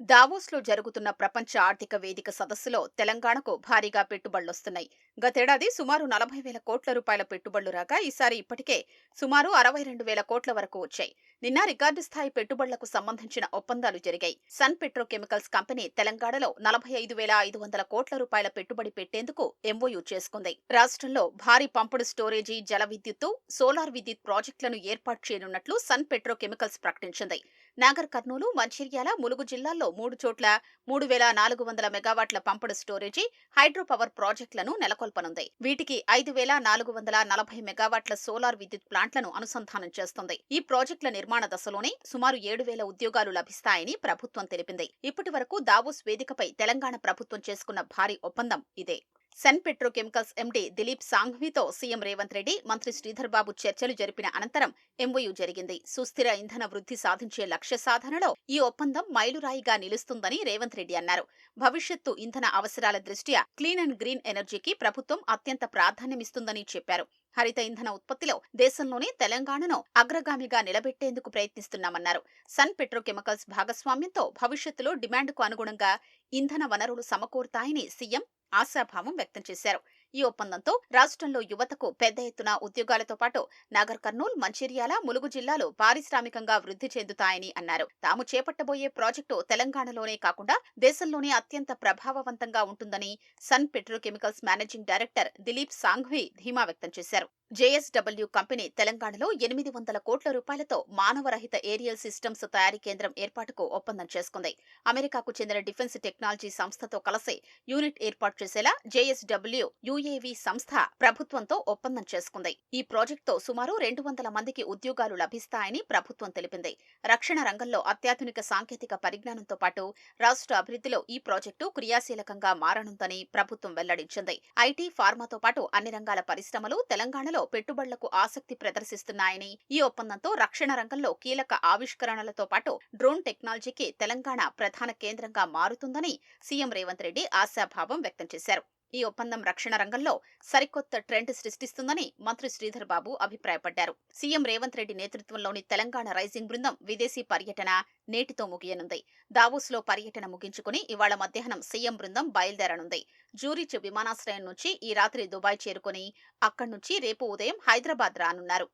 దావోస్లో జరుగుతున్న ప్రపంచ ఆర్థిక వేదిక సదస్సులో తెలంగాణకు భారీగా పెట్టుబడులొస్తున్నాయి. గతేడాది సుమారు నలభై వేల కోట్ల రూపాయల పెట్టుబడులు రాగా ఈసారి ఇప్పటికే సుమారు అరవై రెండు వేల కోట్ల వరకు వచ్చాయి. నిన్న రికార్డు స్థాయి పెట్టుబడులకు సంబంధించిన ఒప్పందాలు జరిగాయి. సన్ పెట్రోకెమికల్స్ కంపెనీ తెలంగాణలో నలభై ఐదు వేల ఐదు వందల కోట్ల రూపాయల పెట్టుబడి పెట్టేందుకు ఎంఓయూ చేసుకుంది. రాష్ట్రంలో భారీ పంపుడు స్టోరేజీ జల విద్యుత్తు సోలార్ విద్యుత్ ప్రాజెక్టులను ఏర్పాటు చేయనున్నట్లు సన్ పెట్రోకెమికల్స్ ప్రకటించింది. నాగర్ కర్నూలు మంచిర్యాల ములుగు జిల్లాల్లో మూడు చోట్ల మూడు వేల నాలుగు వందల మెగావాట్ల పంపుడు స్టోరేజీ హైడ్రో పవర్ ప్రాజెక్టులను నెలకొల్పనుంది. వీటికి ఐదు వేల నాలుగు వందల నలభై మెగావాట్ల సోలార్ విద్యుత్ ప్లాంట్లను అనుసంధానం చేస్తుంది. ఈ ప్రాజెక్టుల నిర్మాణ దశలోనే సుమారు ఏడు వేల ఉద్యోగాలు లభిస్తాయని ప్రభుత్వం తెలిపింది. ఇప్పటి వరకు దావోస్ వేదికపై తెలంగాణ ప్రభుత్వం చేసుకున్న భారీ ఒప్పందం ఇదే. సెన్ పెట్రోకెమికల్స్ ఎండీ దిలీప్ సాంఘ్వితో సీఎం రేవంత్ రెడ్డి మంత్రి శ్రీధర్ బాబు చర్చలు జరిపిన అనంతరం ఎంఓయూ జరిగింది. సుస్థిర ఇంధన వృద్ధి సాధించే లక్ష్య సాధనలో ఈ ఒప్పందం మైలురాయిగా నిలుస్తుందని రేవంత్ రెడ్డి అన్నారు. భవిష్యత్తు ఇంధన అవసరాల దృష్ట్యా క్లీన్ అండ్ గ్రీన్ ఎనర్జీకి ప్రభుత్వం అత్యంత ప్రాధాన్యమిస్తుందని చెప్పారు. హరిత ఇంధన ఉత్పత్తిలో దేశంలోనే తెలంగాణను అగ్రగామిగా నిలబెట్టేందుకు ప్రయత్నిస్తున్నామన్నారు. సన్ పెట్రోకెమికల్స్ భాగస్వామ్యంతో భవిష్యత్తులో డిమాండ్కు అనుగుణంగా ఇంధన వనరులు సమకూరుతాయని సీఎం ఆశాభావం వ్యక్తం చేశారు. ఈ ఒప్పందంతో రాష్ట్రంలో యువతకు పెద్ద ఎత్తున ఉద్యోగాలతో పాటు నగర్ కర్నూల్ మంచిర్యాల ములుగు జిల్లాలు పారిశ్రామికంగా వృద్ధి చెందుతాయని అన్నారు. తాము చేపట్టబోయే ప్రాజెక్టు తెలంగాణలోనే కాకుండా దేశంలోనే అత్యంత ప్రభావవంతంగా ఉంటుందని Sun petrochemicals managing director Dilip Sanghvi ధీమా వ్యక్తం చేశారు. జేఎస్డబ్ల్యూ కంపెనీ తెలంగాణలో ఎనిమిది వందల కోట్ల రూపాయలతో మానవరహిత ఏరియల్ సిస్టమ్స్ తయారీ కేంద్రం ఏర్పాటుకు ఒప్పందం చేసుకుంది. అమెరికాకు చెందిన డిఫెన్స్ టెక్నాలజీ సంస్థతో కలిసి యూనిట్ ఏర్పాటు చేసేలా జేఎస్డబ్ల్యూ యుఏవి సంస్థ ప్రభుత్వంతో ఒప్పందం చేసుకుంది. ఈ ప్రాజెక్టుతో సుమారు రెండు వందల మందికి ఉద్యోగాలు లభిస్తాయని ప్రభుత్వం తెలిపింది. రక్షణ రంగంలో అత్యాధునిక సాంకేతిక పరిజ్ఞానంతో పాటు రాష్ట్ర అభివృద్ధిలో ఈ ప్రాజెక్టు క్రియాశీలకంగా మారనుందని ప్రభుత్వం వెల్లడించింది. ఐటీ ఫార్మాతో పాటు అన్ని రంగాల పరిశ్రమలు తెలంగాణలో పెట్టుబడులకు ఆసక్తి ప్రదర్శిస్తున్నాయని ఈ ఒప్పందంతో రక్షణ రంగంలో కీలక ఆవిష్కరణలతో పాటు డ్రోన్ టెక్నాలజీకి తెలంగాణ ప్రధాన కేంద్రంగా మారుతుందని సీఎం రేవంత్ రెడ్డి ఆశాభావం వ్యక్తం చేశారు. ఈ ఒప్పందం రక్షణ రంగంలో సరికొత్త ట్రెండ్ సృష్టిస్తుందని మంత్రి శ్రీధర్ బాబు అభిప్రాయపడ్డారు. సీఎం రేవంత్ రెడ్డి నేతృత్వంలోని తెలంగాణ రైజింగ్ బృందం విదేశీ పర్యటన నేటితో ముగియనుంది. దావోస్లో పర్యటన ముగించుకుని ఇవాళ మధ్యాహ్నం సీఎం బృందం బయలుదేరనుంది. జూరిచ్ విమానాశ్రయం నుంచి ఈ రాత్రి దుబాయ్ చేరుకుని అక్కడి నుంచి రేపు ఉదయం హైదరాబాద్ రానున్నారు.